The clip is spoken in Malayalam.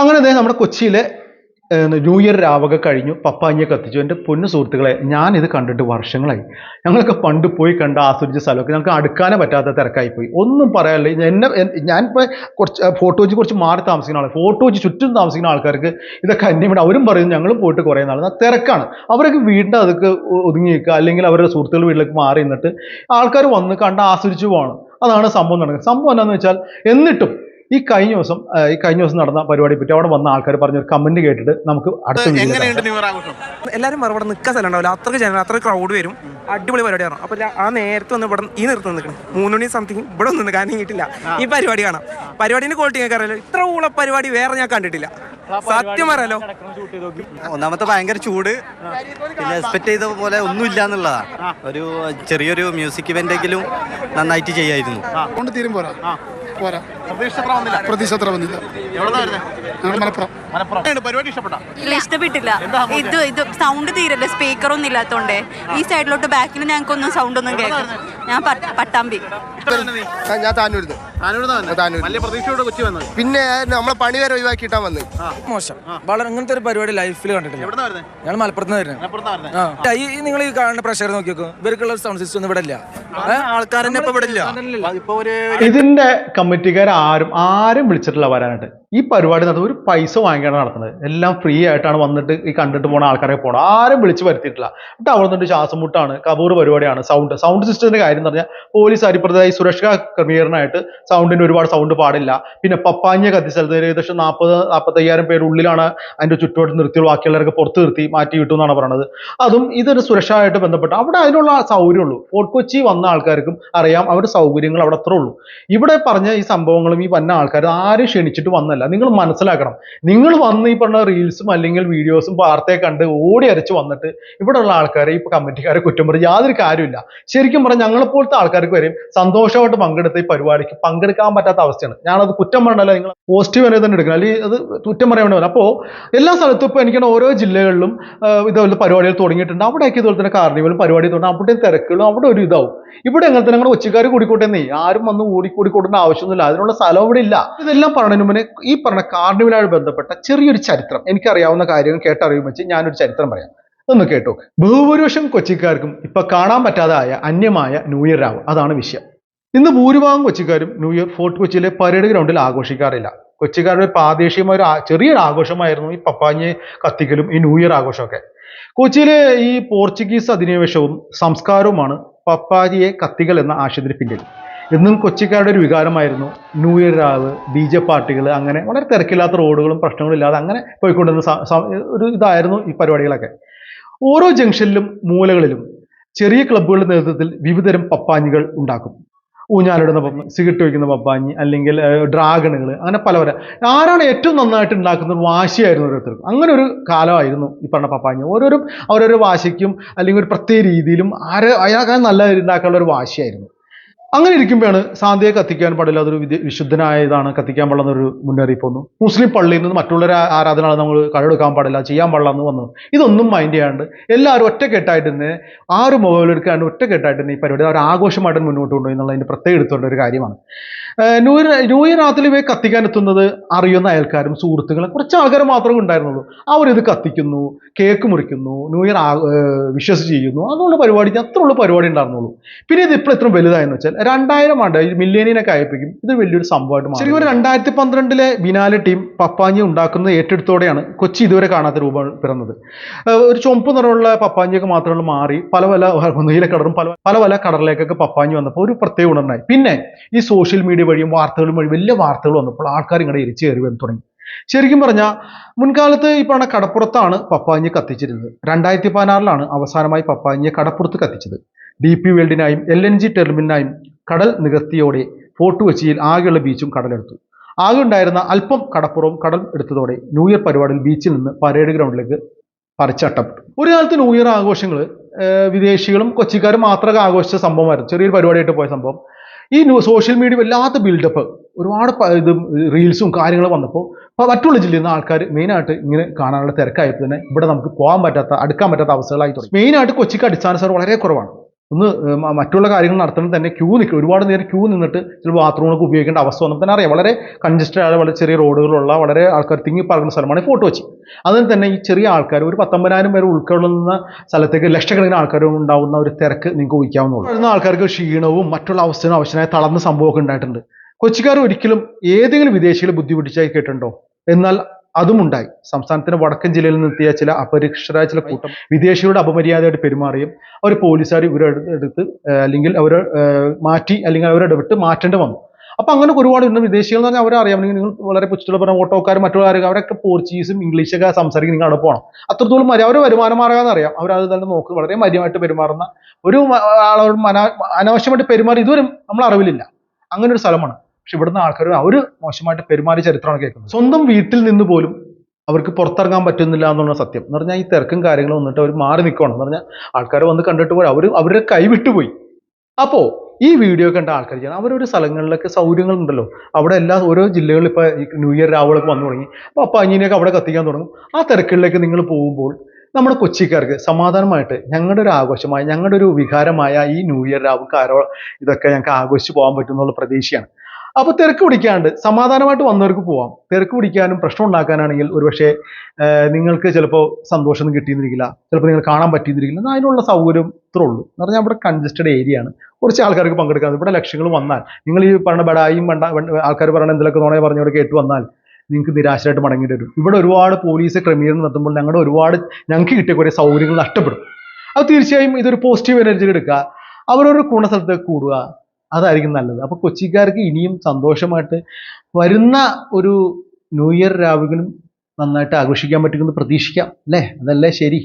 അങ്ങനെ ദേ നമ്മുടെ കൊച്ചിയിലെ ന്യൂ ഇയർ രാവൊക്കെ കഴിഞ്ഞു പപ്പാഞ്ഞിയെ കത്തിച്ചു. എന്റെ പൊന്നു സുഹൃത്തുക്കളെ ഞാനിത് കണ്ടിട്ട് വർഷങ്ങളായി. ഞങ്ങളൊക്കെ പണ്ട് പോയി കണ്ട ആസ്വദിച്ച സ്ഥലമൊക്കെ ഞങ്ങൾക്ക് അടുക്കാനേ പറ്റാത്ത തിരക്കായി പോയി. ഒന്നും പറയാനില്ല. എന്നെ ഞാൻ ഇപ്പോൾ കുറച്ച് ഫോട്ടോ വെച്ച് കുറച്ച് മാറി താമസിക്കുന്ന ആൾ ഫോട്ടോ വെച്ച് ചുറ്റും താമസിക്കുന്ന ആൾക്കാർക്ക് ഇതൊക്കെ അന്യമിട അവരും പറയുന്നു ഞങ്ങളും പോയിട്ട് കുറേ നാൾ തിരക്കാണ്. അവരൊക്കെ വീടിന്റെ അതൊക്കെ ഒതുങ്ങി നിൽക്കുക അല്ലെങ്കിൽ അവരുടെ സുഹൃത്തുക്കൾ വീട്ടിലേക്ക് മാറി നിന്നിട്ട് ആൾക്കാർ വന്ന് കണ്ട് ആസ്വദിച്ചു പോകണം. അതാണ് സംഭവം നടക്കുന്നത്. സംഭവം എന്താണെന്ന് വെച്ചാൽ എന്നിട്ടും ഈ കഴിഞ്ഞ ദിവസം ഈ കഴിഞ്ഞ ദിവസം നടന്ന പരിപാടി പറ്റി അവിടെ വന്ന ആൾക്കാർ പറഞ്ഞ ഒരു കമന്റ് കേട്ടിട്ട് നമുക്ക് അടുത്ത എല്ലാവരും മറുപടി നിൽക്കാൻ സ്ഥലം ഉണ്ടാവില്ല അത്രയ്ക്ക് ജനം അത്ര ക്രൗഡ് വരും. അടിപൊളി പരിപാടിയാണ്. അപ്പൊ ആ നേരത്തെ വന്ന് ഇവിടെ ഈ നിർത്തി നിൽക്കണം. മൂന്നുമണി സംതിങ് ഇവിടെ ഒന്നും കാരണം കിട്ടില്ല ഈ പരിപാടി കാണാം. പരിപാടിന്റെ ക്വാളിറ്റി ഞങ്ങൾക്ക് അറിയാലോ. ഇത്ര ഉള്ള പരിപാടി വേറെ ഞാൻ കണ്ടിട്ടില്ല. സത്യം പറയാലോ. ഒന്നാമത്തെ ഭയങ്കര ചൂട്. പിന്നെ എക്സ്പെക്ട് ചെയ്ത പോലെ ഒന്നുമില്ല എന്നുള്ളതാണ്. ഒരു ചെറിയൊരു മ്യൂസിക് ഇവന്റെങ്കിലും നന്നായിട്ട് ചെയ്യായിരുന്നു. കൊണ്ട് തീരും പോരാ. പോരാ. പ്രതീക്ഷ അത്ര വന്നില്ല ഞങ്ങൾ മലപ്പുറം. ഇഷ്ടപ്പെട്ടില്ല ഇത് ഇത് സൗണ്ട് തീരല്ലേ സ്പീക്കർ ഒന്നും ഇല്ലാത്തോണ്ടേ. ഈ സൈഡിലോട്ട് ബാക്കിൽ ഞങ്ങൾക്കൊന്നും സൗണ്ട് ഒന്നും കേൾക്കാം ഞാൻ പട്ടാമ്പി. ഞാൻ താനൂരുന്ന്. താനൂര്. വലിയ പ്രതീക്ഷയോടെ കൊച്ചി വന്നത്? പിന്നെ നമ്മളെ പണി വരെ ഒഴിവാക്കിയിട്ടാ വന്ന്. മോശം. വളരെ ഇങ്ങനത്തെ ഒരു പരിപാടി ലൈഫിൽ കണ്ടിട്ടില്ല. ഞങ്ങൾ മലപ്പുറത്ത് നിന്ന് വരുന്നത് ഈ നിങ്ങൾ ഈ കാണുന്ന പ്രഷർ നോക്കി നോക്കും. ഇവർക്കുള്ള സൗണ്ട് സിസ്റ്റം ഒന്നും ഇവിടെ ഇല്ല. ആൾക്കാരെന്നെ ഇപ്പൊ ഇവിടെ ഇല്ല. ഇപ്പൊ ഒരു ഇതിന്റെ കമ്മിറ്റിക്കാർ ആരും ആരും വിളിച്ചിട്ടില്ല വരാനായിട്ട്. ഈ പരിപാടി നടത്തുന്നത് ഒരു പൈസ വാങ്ങിക്കാണ് നടത്തുന്നത് എല്ലാം ഫ്രീ ആയിട്ടാണ് വന്നിട്ട് ഈ കണ്ടിട്ട് പോണ ആൾക്കാരെ പോണ ആരും വിളിച്ചു വരുത്തിയിട്ടില്ല. എന്നിട്ട് അവിടെ നിന്നിട്ട് ശ്വാസം മുട്ടാണ് കബൂർ പരിപാടിയാണ് സൗണ്ട് സൗണ്ട് സിസ്റ്റത്തിന്റെ കാര്യം എന്ന് പറഞ്ഞാൽ പോലീസ് അരിപ്രദായി സുരക്ഷാ ക്രമീകരണമായിട്ട് സൗണ്ടിന് ഒരുപാട് സൗണ്ട് പാടില്ല. പിന്നെ പപ്പാഞ്ഞ കത്തി സ്ഥലത്ത് ഏകദേശം നാൽപ്പത് നാൽപ്പത്തയ്യായിരം പേര് ഉള്ളിലാണ് അതിന്റെ ചുറ്റുവട്ടം നിർത്തിയുള്ളൂ ബാക്കിയുള്ളവരൊക്കെ പുറത്ത് നിർത്തി മാറ്റി കിട്ടും എന്നാണ് പറയുന്നത് അതും ഇതൊരു സുരക്ഷയായിട്ട് ബന്ധപ്പെട്ട് അവിടെ അതിനുള്ള സൗകര്യമുള്ളൂ ഫോർട്ട് കൊച്ചി വന്ന ആൾക്കാർക്കും അറിയാം അവരുടെ സൗകര്യങ്ങൾ അവിടെ അത്ര ഉള്ളൂ. ഇവിടെ പറഞ്ഞ ഈ സംഭവങ്ങളും ഈ വന്ന ആൾക്കാർ ആരും ക്ഷണിച്ചിട്ട് വന്നല്ല. നിങ്ങൾ മനസ്സിലാക്കണം. നിങ്ങൾ വന്ന് ഈ പറഞ്ഞ റീൽസും അല്ലെങ്കിൽ വീഡിയോസും വാർത്തയെ കണ്ട് ഓടി അരച്ച് വന്നിട്ട് ഇവിടെയുള്ള ആൾക്കാരെ ഈ കമ്മിറ്റിക്കാരെ കുറ്റം പറഞ്ഞ് യാതൊരു കാര്യമില്ല ശരിക്കും പറഞ്ഞാൽ ഞങ്ങളെപ്പോലത്തെ ആൾക്കാർക്ക് വരെയും സന്തോഷമായിട്ട് പങ്കെടുത്ത ഈ പരിപാടിക്ക് പങ്കെടുക്കാൻ പറ്റാത്ത അവസ്ഥയാണ്. ഞാനത് കുറ്റം പറഞ്ഞല്ല നിങ്ങൾ പോസിറ്റീവ് തന്നെ എടുക്കണം. അല്ലെങ്കിൽ അത് കുറ്റം പറയാൻ വേണ്ടി അപ്പോൾ എല്ലാ സ്ഥലത്തും ഇപ്പോൾ എനിക്ക് ഓരോ ജില്ലകളിലും ഇതുപോലെ പരിപാടികൾ തുടങ്ങിയിട്ടുണ്ട്. അവിടെയൊക്കെ ഇതുപോലെ തന്നെ കാർണിവലും പരിപാടി തുടങ്ങി. അവിടെയും തിരക്കുകളും അവിടെ ഒരു ഇതാവും. ഇവിടെ എങ്ങനെ തന്നെ ഞങ്ങളുടെ കൊച്ചിക്കാർ നീ ആരും വന്ന് ഓടി കൂടിക്കൂടേണ്ട ആവശ്യമൊന്നുമില്ല. അതിനുള്ള സ്ഥലം ഇവിടെ ഇല്ല. ഇതെല്ലാം പറഞ്ഞതിന് മുന്നേ ഈ പറഞ്ഞ കാർണിവലുമായി ബന്ധപ്പെട്ട ചെറിയൊരു ചരിത്രം. എനിക്കറിയാവുന്ന കാര്യങ്ങൾ കേട്ടറിയും വെച്ച് ഞാനൊരു ചരിത്രം പറയാം. ഒന്ന് കേട്ടോ. ബഹുഭൂരിപക്ഷം കൊച്ചിക്കാർക്കും ഇപ്പൊ കാണാൻ പറ്റാതായ അന്യമായ ന്യൂ ഇയർ ആവും അതാണ് വിഷയം. ഇന്ന് ഭൂരിഭാഗം കൊച്ചിക്കാരും ന്യൂ ഇയർ ഫോർട്ട് കൊച്ചിയിലെ പരേഡ് ഗ്രൗണ്ടിൽ ആഘോഷിക്കാറില്ല. കൊച്ചിക്കാരുടെ പ്രാദേശികമായ ഒരു ചെറിയൊരു ആഘോഷമായിരുന്നു ഈ പപ്പാഞ്ഞ് കത്തിക്കലും ഈ ന്യൂ ഇയർ ആഘോഷമൊക്കെ. കൊച്ചിയിലെ ഈ പോർച്ചുഗീസ് അധിനിവേശവും സംസ്കാരവുമാണ് പപ്പാജിയെ കത്തികൾ എന്ന ആശയത്തിന് പിന്നിൽ. എന്നും കൊച്ചിക്കാരുടെ ഒരു വികാരമായിരുന്നു. ന്യൂ ഇയർ രാവ് ഡി ജെ പാർട്ടികൾ അങ്ങനെ വളരെ തിരക്കില്ലാത്ത റോഡുകളും പ്രശ്നങ്ങളും ഇല്ലാതെ അങ്ങനെ പോയിക്കൊണ്ടിരുന്ന ഒരു ഇതായിരുന്നു ഈ പരിപാടികളൊക്കെ. ഓരോ ജംഗ്ഷനിലും മൂലകളിലും ചെറിയ ക്ലബ്ബുകളുടെ നേതൃത്വത്തിൽ വിവിധതരം പപ്പാഞ്ഞികൾ ഉണ്ടാക്കും. ഊഞ്ഞാലിടുന്ന പപ്പ സിഗരറ്റ് വയ്ക്കുന്ന പപ്പാഞ്ഞി അല്ലെങ്കിൽ ഡ്രാഗണുകൾ അങ്ങനെ പല പല ആരാണ് ഏറ്റവും നന്നായിട്ട് ഉണ്ടാക്കുന്നത് വാശിയായിരുന്നു ഓരോരുത്തർക്കും. അങ്ങനെ ഒരു കാലമായിരുന്നു ഈ പറഞ്ഞ പപ്പാഞ്ഞി ഓരോരും അവരോരോ വാശിക്കും അല്ലെങ്കിൽ ഒരു പ്രത്യേക രീതിയിലും ആരെ അയാൾക്കാൾ നല്ല ഉണ്ടാക്കാനുള്ള ഒരു വാശിയായിരുന്നു. അങ്ങനെ ഇരിക്കുമ്പോഴാണ് സാന്ധ്യയെ കത്തിക്കാൻ പാടില്ല. അതൊരു വിശുദ്ധനായതാണ്. കത്തിക്കാൻ പാടില്ല എന്നൊരു മുന്നറിയിപ്പ് വന്നു മുസ്ലിം പള്ളിയിൽ നിന്ന് മറ്റുള്ളവരെ ആരാധന നമ്മൾ കഴെടുക്കാൻ പാടില്ല ചെയ്യാൻ പാടില്ല എന്ന് വന്നു. ഇതൊന്നും മൈൻഡ് ചെയ്യാണ്ട് എല്ലാവരും ഒറ്റക്കെട്ടായിട്ട് തന്നെ ആറ് മൊബൈൽ എടുക്കാണ്ട് ഒറ്റക്കെട്ടായിട്ട് തന്നെ ഈ പരിപാടി അവർ ആഘോഷമായിട്ട് മുന്നോട്ട് കൊണ്ടുപോയി എന്നുള്ളതിന്റെ പ്രത്യേകം എടുത്തുകൊണ്ട് ഒരു കാര്യമാണ്. ന്യൂ ഇയർ ന്യൂ ഇയർ രാത്രി ഇവയെ കത്തിക്കാൻ എത്തുന്നത് അറിയുന്ന അയൽക്കാരും സുഹൃത്തുക്കളും കുറച്ച് ആൾക്കാർ മാത്രമേ ഉണ്ടായിരുന്നുള്ളൂ. അവരിത് കത്തിക്കുന്നു കേക്ക് മുറിക്കുന്നു ന്യൂ ഇയർ വിശ്വസ് ചെയ്യുന്നു. അതുകൊണ്ട് പരിപാടി അത്രയുള്ള പരിപാടി ഉണ്ടായിരുന്നുള്ളൂ. പിന്നെ ഇത് ഇപ്പോൾ എത്ര വലുതായെന്ന് വെച്ചാൽ രണ്ടായിരം ആണ്ട് മില്ലേനിയനൊക്കെ ആയപ്പോഴേക്കും ഇത് വലിയൊരു സംഭവമായിട്ട് മാറി. ശരിക്കും ഒരു രണ്ടായിരത്തി പന്ത്രണ്ടിലെ ബിനാലെ ടീം പപ്പാഞ്ഞി ഉണ്ടാക്കുന്നത് ഏറ്റെടുത്തോടെയാണ് കൊച്ചി ഇതുവരെ കാണാത്ത രൂപം പിറന്നത്. ഒരു ചുമപ്പ് നിറമുള്ള പപ്പാഞ്ഞിയൊക്കെ മാത്രമേ മാറി. പല പല നീലക്കടറും പല പല പല കടറിലേക്കൊക്കെ പപ്പാഞ്ഞി വന്നപ്പോൾ ഒരു പ്രത്യേക ഉണർന്നായി പിന്നെ ഈ സോഷ്യൽ മീഡിയ വഴിയും വാർത്തകളും വഴി വലിയ വാർത്തകൾ വന്നപ്പോൾ ആൾക്കാർ ഇങ്ങോട്ട് ഇരിച്ചു കയറി വന്ന് തുടങ്ങി. ശരിക്കും പറഞ്ഞാൽ മുൻകാലത്ത് ഈ കടപ്പുറത്താണ് പപ്പാഞ്ഞി കത്തിച്ചിരുന്നത്. രണ്ടായിരത്തി പതിനാറിലാണ് അവസാനമായി പപ്പാഞ്ഞിയെ കടപ്പുറത്ത് കത്തിച്ചത്. ഡി പി വേൾഡിനായും എൽ എൻ ജി ടെർമിനായും കടൽ നികത്തിയോടെ ഫോർട്ട് കൊച്ചിയിൽ ആകെയുള്ള ബീച്ചും കടലെടുത്തു. ആകെ ഉണ്ടായിരുന്ന അല്പം കടപ്പുറവും കടൽ എടുത്തതോടെ ന്യൂ ഇയർ പരിപാടിയിൽ ബീച്ചിൽ നിന്ന് പരേഡ് ഗ്രൗണ്ടിലേക്ക് പറിച്ചട്ടപ്പെട്ടു. ഒരു കാലത്ത് ന്യൂ ഇയർ ആഘോഷങ്ങൾ വിദേശികളും കൊച്ചിക്കാരും മാത്രമേ ആഘോഷിച്ച സംഭവമായിരുന്നു. ചെറിയൊരു പരിപാടിയായിട്ട് പോയ സംഭവം. ഈ സോഷ്യൽ മീഡിയ വല്ലാത്ത ബിൽഡപ്പ് ഒരുപാട് ഇത് റീൽസും കാര്യങ്ങളും വന്നപ്പോൾ മറ്റുള്ള ജില്ലയിൽ നിന്ന് ആൾക്കാർ മെയിനായിട്ട് ഇങ്ങനെ കാണാനുള്ള തിരക്കായപ്പോൾ തന്നെ ഇവിടെ നമുക്ക് പോകാൻ പറ്റാത്ത അടുക്കാൻ പറ്റാത്ത അവസ്ഥകളായി തുടങ്ങി. മെയിനായിട്ട് കൊച്ചിക്ക് അടിസ്ഥാന സാർ വളരെ കുറവാണ്. ഒന്ന് മറ്റുള്ള കാര്യങ്ങൾ നടത്തണം തന്നെ ക്യൂ നിൽക്കും ഒരുപാട് നേരം ക്യൂ നിന്നിട്ട് ചില ബാത്റൂമൊക്കെ ഉപയോഗിക്കേണ്ട അവസ്ഥ വന്നപ്പോൾ തന്നെ അറിയാം. വളരെ കൺജസ്റ്റഡ് ആയ വളരെ ചെറിയ റോഡുകളുള്ള വളരെ ആൾക്കാർ തിങ്ങി പാർക്കുന്ന സ്ഥലമാണ് ഫോട്ടോ വെച്ച്. അതിന് തന്നെ ഈ ചെറിയ ആൾക്കാർ ഒരു പത്തൊമ്പതിനായിരം പേര് ഉൾക്കൊള്ളുന്ന സ്ഥലത്തേക്ക് ലക്ഷക്കണക്കിന് ആൾക്കാരും ഉണ്ടാവുന്ന ഒരു തിരക്ക് നിങ്ങൾക്ക് ഊഹിക്കാവുന്നുള്ളൂ വരുന്ന ആൾക്കാർക്ക് ക്ഷീണവും മറ്റുള്ള അവസ്ഥയും ആവശ്യമായ തളർന്ന സംഭവമൊക്കെ ഉണ്ടായിട്ടുണ്ട്. കൊച്ചിക്കാർ ഒരിക്കലും ഏതെങ്കിലും വിദേശികളെ ബുദ്ധിമുട്ടിച്ചായി കേട്ടിട്ടുണ്ടോ? എന്നാൽ അതും ഉണ്ടായി സംസ്ഥാനത്തിന്റെ വടക്കൻ ജില്ലയിൽ നിന്നെത്തിയ ചില അപരിക്ഷരായ ചില കൂട്ടം വിദേശികളുടെ അപമര്യാദയായിട്ട് പെരുമാറുകയും അവർ പോലീസുകാർ ഇവരെ എടുത്ത് എടുത്ത് അല്ലെങ്കിൽ അവരെ മാറ്റി അല്ലെങ്കിൽ അവരെ ഇടപെട്ട് മാറ്റേണ്ടി വന്നു. അപ്പൊ അങ്ങനെ ഒരുപാട് ഉണ്ട് വിദേശികൾ എന്ന് പറഞ്ഞാൽ അവരെ അറിയാം. അല്ലെങ്കിൽ നിങ്ങൾ വളരെ പുച്ഛത്തുള്ള പറഞ്ഞ ഓട്ടോക്കാരും മറ്റുള്ള അവരൊക്കെ പോർച്ചുഗീസും ഇംഗ്ലീഷൊക്കെ സംസാരിക്കും നിങ്ങൾ അവിടെ പോകണം അത്രത്തോളം മര്യാദ അവരെ വരുമാനം മാറുകയെന്ന് അറിയാം. അവരത് തന്നെ നോക്ക്. വളരെ മര്യമായിട്ട് പെരുമാറുന്ന ഒരു ആളോട് അനാവശ്യമായിട്ട് പെരുമാറി ഇതുവരെ നമ്മൾ അറിവിലില്ല. അങ്ങനെ ഒരു സ്ഥലമാണ്. പക്ഷെ ഇവിടുന്ന് ആൾക്കാർ അവർ മോശമായിട്ട് പെരുമാറിയ ചരിത്രമാണ് കേൾക്കുന്നത്. സ്വന്തം വീട്ടിൽ നിന്ന് പോലും അവർക്ക് പുറത്തിറങ്ങാൻ പറ്റുന്നില്ല എന്നുള്ള സത്യം. എന്ന് പറഞ്ഞാൽ ഈ തിരക്കും കാര്യങ്ങളും വന്നിട്ട് അവർ മാറി നിൽക്കണം എന്ന് പറഞ്ഞാൽ ആൾക്കാർ വന്ന് കണ്ടിട്ട് പോയി അവർ അവരുടെ കൈവിട്ടു പോയി. അപ്പോ ഈ വീഡിയോ കണ്ട ആൾക്കാർ ചെയ്യണം. അവരൊരു സ്ഥലങ്ങളിലൊക്കെ സൗകര്യങ്ങൾ ഉണ്ടല്ലോ. അവിടെ എല്ലാ ഓരോ ജില്ലകളിൽ ഇപ്പോൾ ന്യൂ ഇയർ രാവിലൊക്കെ വന്നു തുടങ്ങി. അപ്പോൾ അപ്പം അഞ്ഞിനെയൊക്കെ അവിടെ കത്തിക്കാൻ തുടങ്ങും. ആ തിരക്കുകളിലേക്ക് നിങ്ങൾ പോകുമ്പോൾ നമ്മുടെ കൊച്ചിക്കാർക്ക് സമാധാനമായിട്ട് ഞങ്ങളുടെ ഒരു ആഘോഷമായ ഞങ്ങളുടെ ഒരു വികാരമായ ഈ ന്യൂ ഇയർ രാവും കാരോ ഇതൊക്കെ ഞങ്ങൾക്ക് ആഘോഷിച്ച് പോകാൻ പറ്റും എന്നുള്ള പ്രതീക്ഷയാണ്. അപ്പൊ തിരക്ക് പിടിക്കാണ്ട് സമാധാനമായിട്ട് വന്നവർക്ക് പോവാം. തിരക്ക് പിടിക്കാനും പ്രശ്നം ഉണ്ടാക്കാനാണെങ്കിൽ ഒരുപക്ഷെ നിങ്ങൾക്ക് ചിലപ്പോൾ സന്തോഷം കിട്ടിയെന്നിരിക്കില്ല ചിലപ്പോൾ നിങ്ങൾ കാണാൻ പറ്റിയെന്നിരിക്കില്ല അതിനുള്ള സൗകര്യം ഇത്രേ ഉള്ളൂ. എന്ന് പറഞ്ഞാൽ ഇവിടെ കൺജസ്റ്റഡ് ഏരിയ ആണ്. കുറച്ച് ആൾക്കാർക്ക് പങ്കെടുക്കാൻ ഇവിടെ ലക്ഷ്യങ്ങൾ വന്നാൽ നിങ്ങൾ ഈ പറഞ്ഞ ബടായും വേണ്ട ആൾക്കാർ പറയണ എന്തെങ്കിലുമൊക്കെ നുണയെ പറഞ്ഞവിടെ കേട്ട് വന്നാൽ നിങ്ങൾക്ക് നിരാശരായിട്ട് മടങ്ങേണ്ടി വരും. ഇവിടെ ഒരുപാട് പോലീസ് ക്രമീകരണം നടത്തുമ്പോൾ ഞങ്ങളുടെ ഒരുപാട് ഞങ്ങൾക്ക് കിട്ടിയ കുറേ സൗകര്യങ്ങൾ നഷ്ടപ്പെടും. അത് തീർച്ചയായും ഇതൊരു പോസിറ്റീവ് എനർജി എടുക്കുക. അവരൊരു ഗുണസ്ഥലത്തേക്ക് കൂടുക. അതായിരിക്കും നല്ലത്. അപ്പൊ കൊച്ചിക്കാർക്ക് ഇനിയും സന്തോഷമായിട്ട് വരുന്ന ഒരു ന്യൂ ഇയർ രാവുകളും നന്നായിട്ട് ആഘോഷിക്കാൻ പറ്റുമെന്ന് പ്രതീക്ഷിക്കാം അല്ലേ? അതല്ലേ ശരി?